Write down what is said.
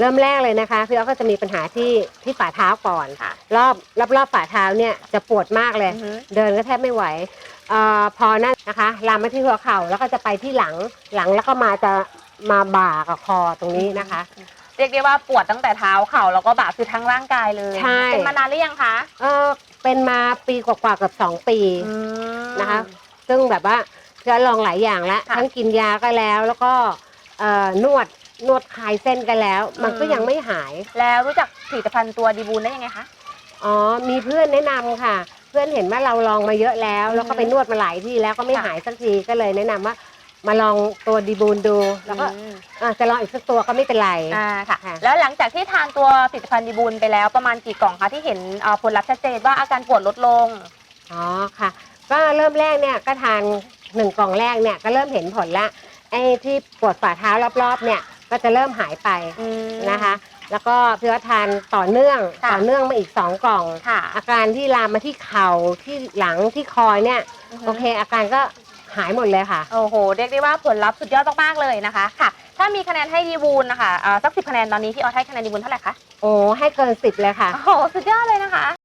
เริ่มแรกเลยนะคะพี่อ๊อฟก็จะมีปัญหาที่ที่ฝ่าเท้าก่อน ค่ะ รอบรอบรอบฝ่าเท้าเนี่ยจะปวดมากเลย อือฮึ เดินก็แทบไม่ไหวเออพอนั่นนะคะ ลามมาที่หัวเข่าแล้วก็จะไปที่หลังหลังแล้วก็มาจะมาบ่ากับคอตรงนี้นะคะ เรียกได้ว่าปวดตั้งแต่เท้าเข่าแล้วก็บ่าคือทั้งร่างกายเลยใช่ เป็นมานานหรือยังคะเออเป็นมาปีกว่าๆเกับสองปีอืมนะคะ ซึ่งแบบว่าจะลองหลายอย่างแล้วค่ะ ทั้งกินยาก็แล้วแล้วก็ เอ่อนวดนวดคลายเส้นกันแล้ว มันก็อืมยังไม่หาย แล้วรู้จักผลิตภัณฑ์ตัวดีบูนได้ยังไงคะอ๋อ มีเพื่อนแนะนำค่ะ เพื่อนเห็นว่าเราลองมาเยอะแล้ว แล้วก็ไปนวดมาหลายที่แล้วก็ไม่ค่ะหายสักทีก็เลยแนะนำว่า มาลองตัวดีบูนดู แล้วก็อืมอะจะลองอีกสักตัวก็ไม่เป็นไร อ่าค่ะ ค่ะ แล้วหลังจากที่ทานตัวผลิตภัณฑ์ดีบูนไปแล้วประมาณกี่กล่องคะที่เห็นเอ่อผลลัพธ์ชัดเจนว่าอาการปวดลดลง อ๋อค่ะ ก็เริ่มแรกเนี่ยก็ทานหนึ่งกล่องแรกเนี่ยก็เริ่มเห็นผลละ ไอ้ที่ปวดฝ่าเท้ารอบๆเนี่ยก็จะเริ่มหายไปอืม นะคะ แล้วก็พี่ว่าทานต่อเนื่องค่ะ ต่อเนื่องมาอีกสองกล่อง ค่ะ อาการที่ลามมาที่เข่าที่หลังที่คอยเนี่ยโอเค อาการก็หายหมดเลยค่ะ โอ้โห เรียกได้ว่าผลลัพธ์สุดยอดมากๆเลยนะคะค่ะ ถ้ามีคะแนนให้ดีบูนนะคะเอ่อสักสิบคะแนนตอนนี้พี่ออสให้คะแนนดีบูนเท่าไหร่คะ โอ้ให้เกินสิบเลยค่ะ โอ้โห สุดยอดเลยนะคะ